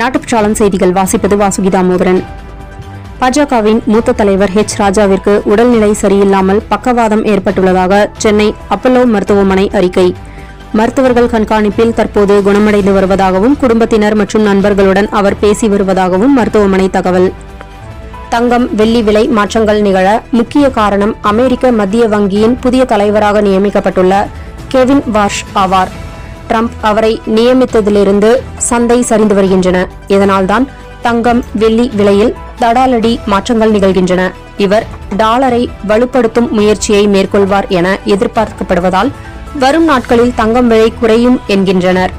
நாட்டுப்பற்றாளன் செய்திகள் வாசிப்பது வாசுகிதா தாமோதரன் பாஜகவின் மூத்த தலைவர் ஹெச் ராஜாவிற்கு உடல்நிலை சரியில்லாமல் பக்கவாதம் ஏற்பட்டுள்ளதாக சென்னை அப்பல்லோ மருத்துவமனை அறிக்கை. மருத்துவர்கள் கண்காணிப்பில் தற்போது குணமடைந்து வருவதாகவும் குடும்பத்தினர் மற்றும் நண்பர்களுடன் அவர் பேசி வருவதாகவும் மருத்துவமனை தகவல். தங்கம் வெள்ளி விலை மாற்றங்கள் நிகழ முக்கிய காரணம் அமெரிக்க மத்திய வங்கியின் புதிய தலைவராக நியமிக்கப்பட்டுள்ள கெவின் வார்ஷ் ஆவார். ட்ரம்ப் அவரை நியமித்ததிலிருந்து சந்தை சரிந்து வருகின்றன. இதனால்தான் தங்கம் வெள்ளி விலையில் தடாலடி மாற்றங்கள் நிகழ்கின்றன. இவர் டாலரை வலுப்படுத்தும் முயற்சியை மேற்கொள்வார் என எதிர்பார்க்கப்படுவதால் வரும் நாட்களில் தங்கம் விலை குறையும் என்கின்றனர்.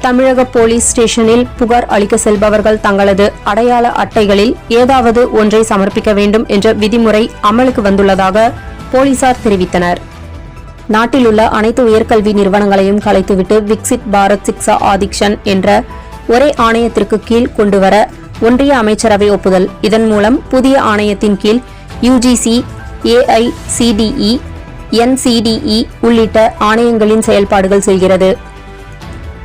தமிழக போலீஸ் ஸ்டேஷனில் புகார் அளிக்க செல்பவர்கள் தங்களது அடையாள அட்டைகளில் ஏதாவது ஒன்றை சமர்ப்பிக்க வேண்டும் என்ற விதிமுறை அமலுக்கு வந்துள்ளதாக போலீசார் தெரிவித்தனர். நாட்டில் உள்ள அனைத்து உயர்கல்வி நிறுவனங்களையும் கலைத்துவிட்டு விக்சிட் பாரத் சிக்ஸா ஆதிக்ஷன் என்ற ஒரே ஆணையத்திற்கு கீழ் கொண்டுவர ஒன்றிய அமைச்சரவை ஒப்புதல். இதன் மூலம் புதிய ஆணையத்தின் கீழ் யுஜிசி ஏஐசிடிஇ என்சிடிஇ உள்ளிட்ட ஆணையங்களின் செயல்பாடுகள் செல்கிறது.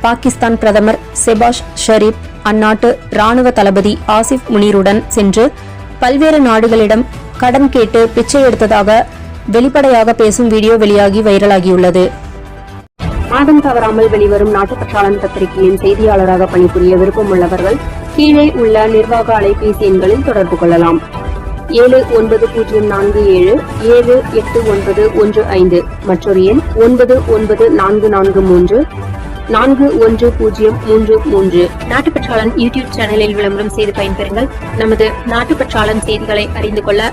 பாகிஸ்தான் பிரதமர் செபாஷ் ஷரீப் அந்நாட்டு ராணுவ தளபதி ஆசிப் முனீருடன் சென்று பல்வேறு நாடுகளிடம் கடன் கேட்டு பிச்சை எடுத்ததாக வெளிப்படையாக பேசும் வீடியோ வெளியாகி வைரலாகியுள்ளது. மாதம் தவறாமல் வெளிவரும் நாட்டுப்பற்றாளன் பத்திரிகையின் செய்தியாளராக பணிபுரிய விருப்பமுள்ளவர்கள் கீழே உள்ள நிர்வாக அலைபேசி எண்களில் தொடர்பு கொள்ளலாம். ஏழு ஒன்பது பூஜ்ஜியம் நான்கு ஏழு ஏழு எட்டு ஒன்பது ஒன்று ஐந்து மற்றொரு எண் ஒன்பது ஒன்பது நான்கு நான்கு மூன்று நான்கு ஒன்று பூஜ்ஜியம் மூன்று மூன்று. நாட்டுப்பற்றாளன் யூடியூப் சேனலில் விளம்பரம் செய்து பயன்பெறுங்கள். நமது நாட்டுப்பற்றாளன் செய்திகளை அறிந்து கொள்ள